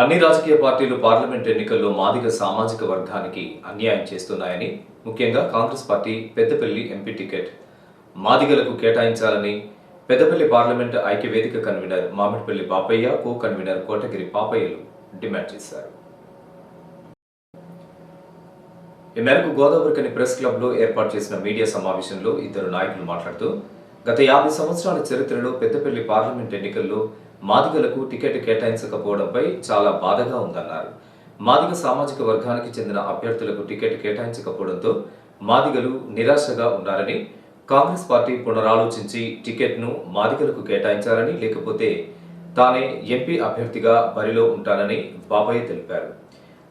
అన్ని రాజకీయ పార్టీలు పార్లమెంట్ ఎన్నికల్లో మాదిగ సామాజిక వర్గానికి అన్యాయం చేస్తున్నాయని ముఖ్యంగా Congress party Peddapalli MP ticket. మాదిగలకు కేటాయించాలని పెద్దపల్లి పార్లమెంట్ ఐక్యవేదిక convener Mamidipalli Bapaiah co convener Kotagiri పాపయ్యలు demand చేశారు. ఈ మేరకు గోదావరికని ప్రెస్ క్లబ్లో ఏర్పాటు చేసిన మీడియా సమావేశంలో ఇద్దరు నాయకులు మాట్లాడుతూ గత యాభై సంవత్సరాల చరిత్రలో పెద్దపల్లి పార్లమెంట్ ఎన్నికల్లో మాదిగలకు టికెట్ కేటాయించకపోవడంపై చాలా బాధగా ఉందన్నారు. మాదిగ సామాజిక వర్గానికి చెందిన అభ్యర్థులకు టికెట్ కేటాయించకపోవడంతో మాదిగలు నిరాశగా ఉన్నారని కాంగ్రెస్ పార్టీ పునరాలోచించి టికెట్ను మాదిగలకు కేటాయించాలని లేకపోతే తానే ఎంపీ అభ్యర్థిగా బరిలో ఉంటానని బాబాయ్ తెలిపారు.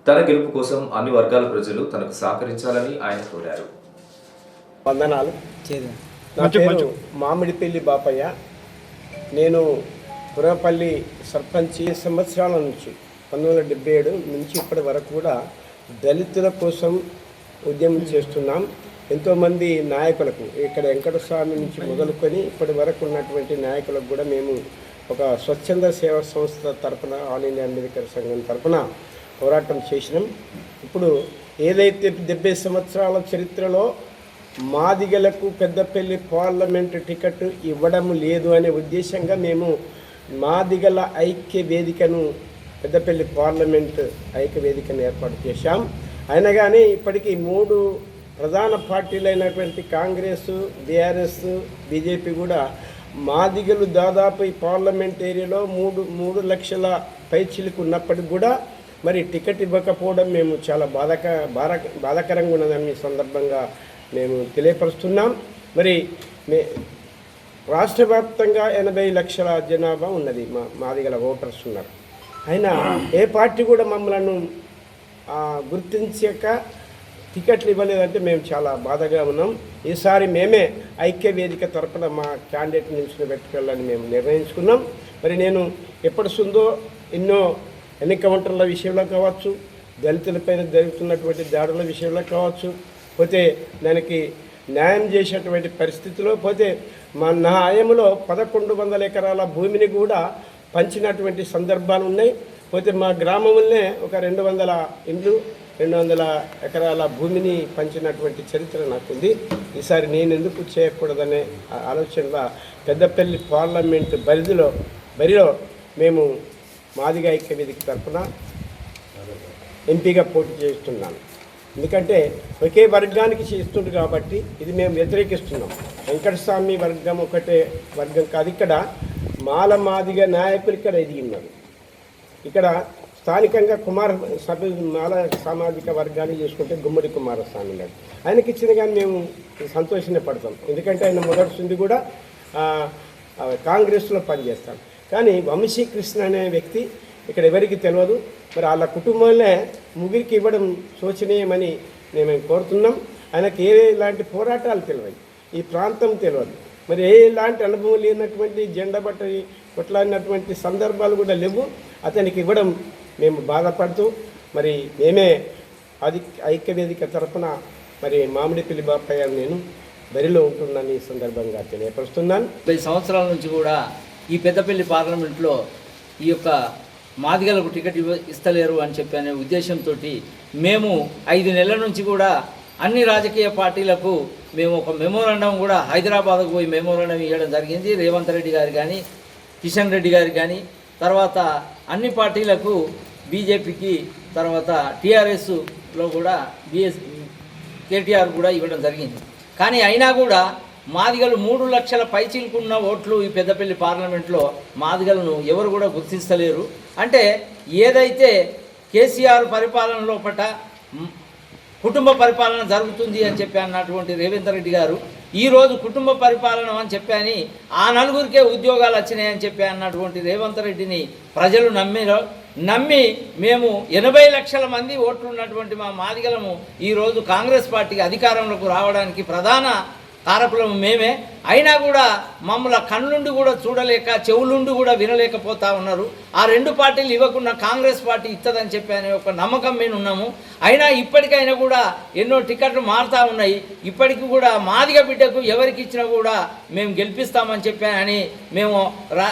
తన గెలుపు కోసం అన్ని వర్గాల ప్రజలు తనకు సహకరించాలని ఆయన కోరారు. వందనాలు. నా పేరు మామిడిపల్లి బాపయ్య. నేను పురపల్లి సర్పంచ్ సంవత్సరాల నుంచి పంతొమ్మిది వందల డెబ్బై ఏడు నుంచి ఇప్పటి వరకు కూడా దళితుల కోసం ఉద్యమం చేస్తున్నాం. ఎంతోమంది నాయకులకు ఇక్కడ వెంకటస్వామి నుంచి మొదలుకొని ఇప్పటి వరకు ఉన్నటువంటి నాయకులకు కూడా మేము ఒక స్వచ్ఛంద సేవా సంస్థ తరపున ఆల్ ఇండియా అంబేద్కర్ సంఘం తరఫున పోరాటం చేసినాం. ఇప్పుడు ఏదైతే డెబ్బై సంవత్సరాల చరిత్రలో మాదిగలకు పెద్దపల్లి పార్లమెంటు టికెట్ ఇవ్వడం లేదు అనే ఉద్దేశంగా మేము మాదిగల ఐక్య వేదికను పెద్దపల్లి పార్లమెంట్ ఐక్య వేదికను ఏర్పాటు చేశాం. అయినా కానీ ఇప్పటికీ మూడు ప్రధాన పార్టీలైనటువంటి కాంగ్రెస్ బీఆర్ఎస్ బీజేపీ కూడా మాదిగలు దాదాపు ఈ పార్లమెంట్ ఏరియాలో మూడు మూడు లక్షల పైచిలకు ఉన్నప్పటికి కూడా మరి టికెట్ ఇవ్వకపోవడం మేము చాలా బాధక బాధ బాధాకరంగా ఉన్నదని సందర్భంగా మేము తెలియపరుస్తున్నాం. మరి మే రాష్ట్ర వ్యాప్తంగా ఎనభై లక్షల జనాభా ఉన్నది మా మాది గల ఓటర్స్ ఉన్నారు. అయినా ఏ పార్టీ కూడా మమ్మల్ని గుర్తించక టికెట్లు ఇవ్వలేదంటే మేము చాలా బాధగా ఉన్నాం. ఈసారి మేమే ఐక్య వేదిక తరపున మా క్యాండిడేట్ నిలిచిన పెట్టుకెళ్ళాలని మేము నిర్ణయించుకున్నాం. మరి నేను ఎప్పటి సుందో ఎన్నో ఎన్నికౌంటర్ల విషయంలో కావచ్చు దళితులపైన జరుగుతున్నటువంటి దాడుల విషయంలో కావచ్చు పోతే దానికి న్యాయం చేసేటువంటి పరిస్థితిలో పోతే మా నా పదకొండు వందల ఎకరాల భూమిని కూడా పంచినటువంటి సందర్భాలు ఉన్నాయి. పోతే మా గ్రామంలోనే ఒక రెండు వందల ఇండ్లు రెండు వందల ఎకరాల భూమిని పంచినటువంటి చరిత్ర నాకుంది. ఈసారి నేను ఎందుకు చేయకూడదనే ఆలోచనలో పెద్దపల్లి పార్లమెంట్ పరిధిలో బరిలో మేము మాదిగా ఐక్య వేదిక తరఫున ఎంపీగా పోటీ చేస్తున్నాను. ఎందుకంటే ఒకే వర్గానికి ఇస్తుంది కాబట్టి ఇది మేము వ్యతిరేకిస్తున్నాం. వెంకటస్వామి వర్గం ఒకటే వర్గం కాదు. ఇక్కడ మాల మాదిగ నాయకులు ఇక్కడ ఎదిగి ఉన్నారు ఇక్కడ స్థానికంగా కుమార సభ మాల సామాజిక వర్గాన్ని చూసుకుంటే గుమ్మడి కుమారస్వామి గారు ఆయనకి ఇచ్చిన కానీ మేము సంతోషంగా పడతాం. ఎందుకంటే ఆయన మొదటి కూడా కాంగ్రెస్లో పనిచేస్తాం కానీ వంశీకృష్ణ అనే వ్యక్తి ఇక్కడ ఎవరికి తెలియదు. మరి వాళ్ళ కుటుంబాలనే ముగ్గురికి ఇవ్వడం శోచనీయమని మేము కోరుతున్నాం. ఆయనకి ఏ ఇలాంటి పోరాటాలు తెలియదు ఈ ప్రాంతం తెలియదు. మరి ఏ ఇలాంటి అనుభవం లేనటువంటి జెండా బట్టి కొట్లాడినటువంటి సందర్భాలు కూడా లేవు. అతనికి ఇవ్వడం మేము బాధపడుతూ మరి మేమే అది ఐక్యవేదిక తరఫున మరి మామిడి పిల్లి బాపయ్య నేను బరిలో ఉంటుందని ఈ సందర్భంగా తెలియపరుస్తున్నాను. పది సంవత్సరాల నుంచి కూడా ఈ పెద్దపల్లి పార్లమెంట్లో ఈ యొక్క మాదిగలకు టికెట్ ఇవ్వ ఇస్తలేరు అని చెప్పి అనే ఉద్దేశంతో మేము ఐదు నెలల నుంచి కూడా అన్ని రాజకీయ పార్టీలకు మేము ఒక మెమోరాండం కూడా హైదరాబాద్కు పోయి మెమోరాండం ఇవ్వడం జరిగింది. రేవంత్ రెడ్డి గారు కానీ కిషన్ రెడ్డి గారు కానీ తర్వాత అన్ని పార్టీలకు బీజేపీకి తర్వాత టీఆర్ఎస్లో కూడా బిఎస్ కేటీఆర్ కూడా ఇవ్వడం జరిగింది. కానీ అయినా కూడా మాదిగలు మూడు లక్షల పైచిలుకున్న ఓట్లు ఈ పెద్దపల్లి పార్లమెంట్లో మాదిగలను ఎవరు కూడా గుర్తిస్తలేరు అంటే ఏదైతే కేసీఆర్ పరిపాలన లోపట కుటుంబ పరిపాలన జరుగుతుంది అని చెప్పి అన్నటువంటి రేవంత్ రెడ్డి గారు ఈరోజు కుటుంబ పరిపాలన అని చెప్పాని ఆ నలుగురికే ఉద్యోగాలు వచ్చినాయని చెప్పి అన్నటువంటి రేవంత్ రెడ్డిని ప్రజలు నమ్మిరో నమ్మి మేము ఎనభై లక్షల మంది ఓట్లు ఉన్నటువంటి మా మాదిగలము ఈరోజు కాంగ్రెస్ పార్టీకి అధికారంలోకి రావడానికి ప్రధాన కారకులం మేమే. అయినా కూడా మమ్మల్ని కళ్ళుండి కూడా చూడలేక చెవులుండి కూడా వినలేకపోతా ఉన్నారు. ఆ రెండు పార్టీలు ఇవ్వకుండా కాంగ్రెస్ పార్టీ ఇస్తుందని చెప్పి అనే ఒక నమ్మకం మేము ఉన్నాము. అయినా ఇప్పటికైనా కూడా ఎన్నో టికెట్లు మారుతూ ఉన్నాయి. ఇప్పటికి కూడా మాదిగ బిడ్డకు ఎవరికి ఇచ్చినా కూడా మేము గెలిపిస్తామని చెప్పి అని మేము రా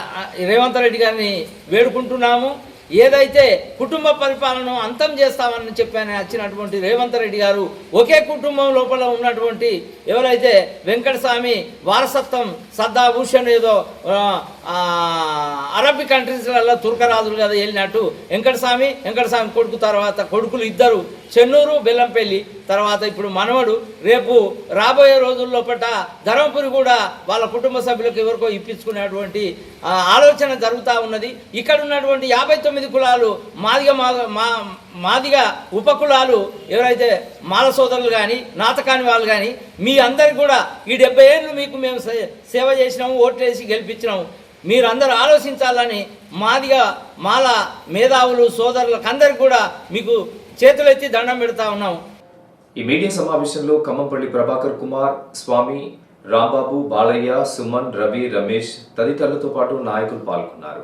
రేవంత్ రెడ్డి గారిని వేడుకుంటున్నాము. ఏదైతే కుటుంబ పరిపాలన అంతం చేస్తామని చెప్పాను వచ్చినటువంటి రేవంత్ రెడ్డి గారు ఒకే కుటుంబం లోపల ఉన్నటువంటి ఎవరైతే వెంకటస్వామి వారసత్వం సద్దా భూషణ్ ఏదో అరబ్ కంట్రీస్లలో తుర్కరాజులు కదా వెళ్ళినట్టు వెంకటస్వామి వెంకటస్వామి కొడుకు తర్వాత కొడుకులు ఇద్దరు చెన్నూరు బెల్లంపల్లి తర్వాత ఇప్పుడు మనవడు రేపు రాబోయే రోజుల్లో పట్ట ధర్మపురి కూడా వాళ్ళ కుటుంబ సభ్యులకు ఎవరికో ఇప్పించుకునేటువంటి ఆలోచన జరుగుతూ ఉన్నది. ఇక్కడ ఉన్నటువంటి యాభై తొమ్మిది కులాలు మాదిగ మా- మా మాదిగ ఉపకులాలు ఎవరైతే మాల సోదరులు కానీ నాతకాని వాళ్ళు కానీ మీ అందరికి కూడా ఈ డెబ్బై ఏళ్ళు మీకు మేము సే- సేవ చేసినాము ఓట్లేసి గెలిపించినాము. మీరందరూ ఆలోచించాలని మాదిగా మాల మేధావులు సోదరులకు అందరికి కూడా మీకు చేతులెత్తి దండం పెడతా ఉన్నాము. ఈ మీడియా సమావేశంలో ఖమ్మంపల్లి ప్రభాకర్ కుమార్ స్వామి రాంబాబు బాలయ్య సుమన్ రవి రమేష్ తదితరులతో పాటు నాయకులు పాల్గొన్నారు.